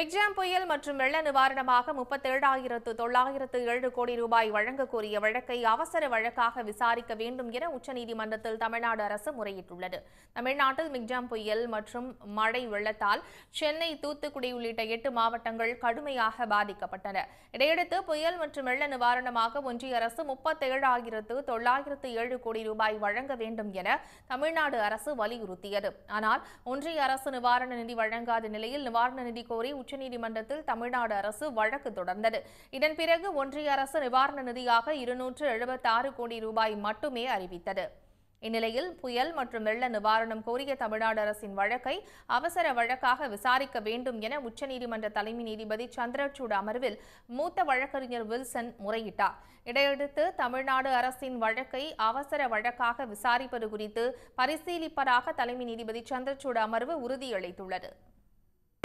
Michaung புயல் மற்றும் வெள்ள நிவாரணமாக முப்பத்தேழாயிரத்து தொள்ளாயிரத்து ஏழு கோடி ரூபாய் வழங்க கோரிய வழக்கை அவசர வழக்காக விசாரிக்க வேண்டும் என உச்சநீதிமன்றத்தில் தமிழ்நாடு அரசு முறையிட்டுள்ளது. தமிழ்நாட்டில் மிக்ஜாம் புயல் மற்றும் மழை வெள்ளத்தால் சென்னை தூத்துக்குடி உள்ளிட்ட எட்டு மாவட்டங்கள் கடுமையாக பாதிக்கப்பட்டன. இதையடுத்து புயல் மற்றும் வெள்ள நிவாரணமாக ஒன்றிய அரசு முப்பத்தேழாயிரத்து தொள்ளாயிரத்து ஏழு கோடி ரூபாய் வழங்க வேண்டும் என தமிழ்நாடு அரசு வலியுறுத்தியது. ஆனால் ஒன்றிய அரசு நிவாரண நிதி வழங்காத நிலையில் நிவாரண நிதி கோரி உச்சநீதிமன்றத்தில் தமிழ்நாடு அரசு வழக்கு தொடர்ந்தது. இதன் பிறகு ஒன்றிய அரசு நிவாரண நிதியாக இருநூற்று எழுபத்தாறு கோடி ரூபாய் மட்டுமே அறிவித்தது. இந்நிலையில் புயல் மற்றும் வெள்ள நிவாரணம் கோரிய தமிழ்நாடு அரசின் வழக்கை அவசர வழக்காக விசாரிக்க வேண்டும் என உச்சநீதிமன்ற தலைமை நீதிபதி சந்திரசூட் அமர்வில் மூத்த வழக்கறிஞர் வில்சன் முறையிட்டார். இதையடுத்து தமிழ்நாடு அரசின் வழக்கை அவசர வழக்காக விசாரிப்பது குறித்து பரிசீலிப்பதாக தலைமை நீதிபதி சந்திரசூட் அமர்வு உறுதியளித்துள்ளது.